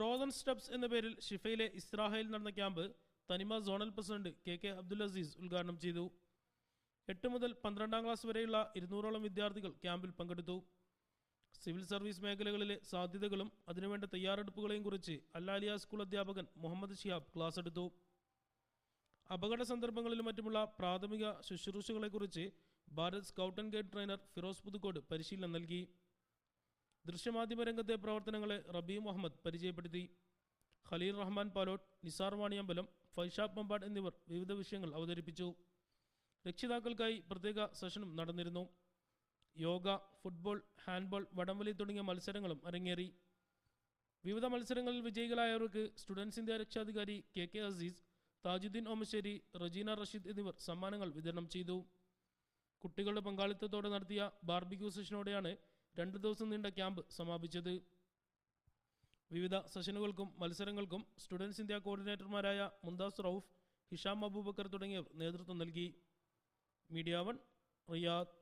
Frozen steps എന്ന പേരിൽ ഷിഫയിലെ ഇസ്രാഹയിൽ നടന്ന camp Thanima zonal president K K Abdul Azeez ഉദ്ഘാടനം ചെയ്തു. എട്ട് മുതൽ പന്ത്രണ്ടാം ക്ലാസ് വരെയുള്ള ഇരുന്നൂറോളം വിദ്യാർത്ഥികൾ ക്യാമ്പിൽ പങ്കെടുത്തു. സിവിൽ സർവീസ് മേഖലകളിലെ സാധ്യതകളും അതിനുവേണ്ട തയ്യാറെടുപ്പുകളെയും കുറിച്ച് അല്ലാലിയ സ്കൂൾ അധ്യാപകൻ മുഹമ്മദ് ഷിയാബ് ക്ലാസ് എടുത്തു. അപകട സന്ദർഭങ്ങളിലും മറ്റുമുള്ള പ്രാഥമിക ശുശ്രൂഷകളെക്കുറിച്ച് Bharat scout and guide trainer Firoz Puthukkode പരിശീലനം നൽകി. ദൃശ്യമാധ്യമ രംഗത്തെ പ്രവർത്തനങ്ങളെ റബി മുഹമ്മദ് പരിചയപ്പെടുത്തി. ഖലീൽ റഹ്മാൻ പാലോട്ട് നിസാർ വാണിയമ്പലം ഫൈഷാബ് മമ്പാട് എന്നിവർ വിവിധ വിഷയങ്ങൾ അവതരിപ്പിച്ചു. രക്ഷിതാക്കൾക്കായി പ്രത്യേക സെഷനും നടന്നിരുന്നു. യോഗ ഫുട്ബോൾ ഹാൻഡ്ബോൾ വടംവലി തുടങ്ങിയ മത്സരങ്ങളും അരങ്ങേറി. വിവിധ മത്സരങ്ങളിൽ വിജയികളായവർക്ക് സ്റ്റുഡൻസ് ഇന്ത്യ രക്ഷാധികാരി കെ കെ അസീസ് താജുദ്ദീൻ ഓമശ്ശേരി റജീന റഷീദ് എന്നിവർ സമ്മാനങ്ങൾ വിതരണം ചെയ്തു. കുട്ടികളുടെ പങ്കാളിത്തത്തോടെ നടത്തിയ ബാർബിക്യൂ സെഷനോടെയാണ് രണ്ട് ദിവസം നീണ്ട ക്യാമ്പ് സമാപിച്ചത്. വിവിധ സെഷനുകൾക്കും മത്സരങ്ങൾക്കും സ്റ്റുഡൻസ് ഇന്ത്യ കോർഡിനേറ്റർമാരായ മുന്താസ് റൌഫ് ഹിഷാം അബൂബക്കർ തുടങ്ങിയവർ നേതൃത്വം നൽകി. Media One Riyadh.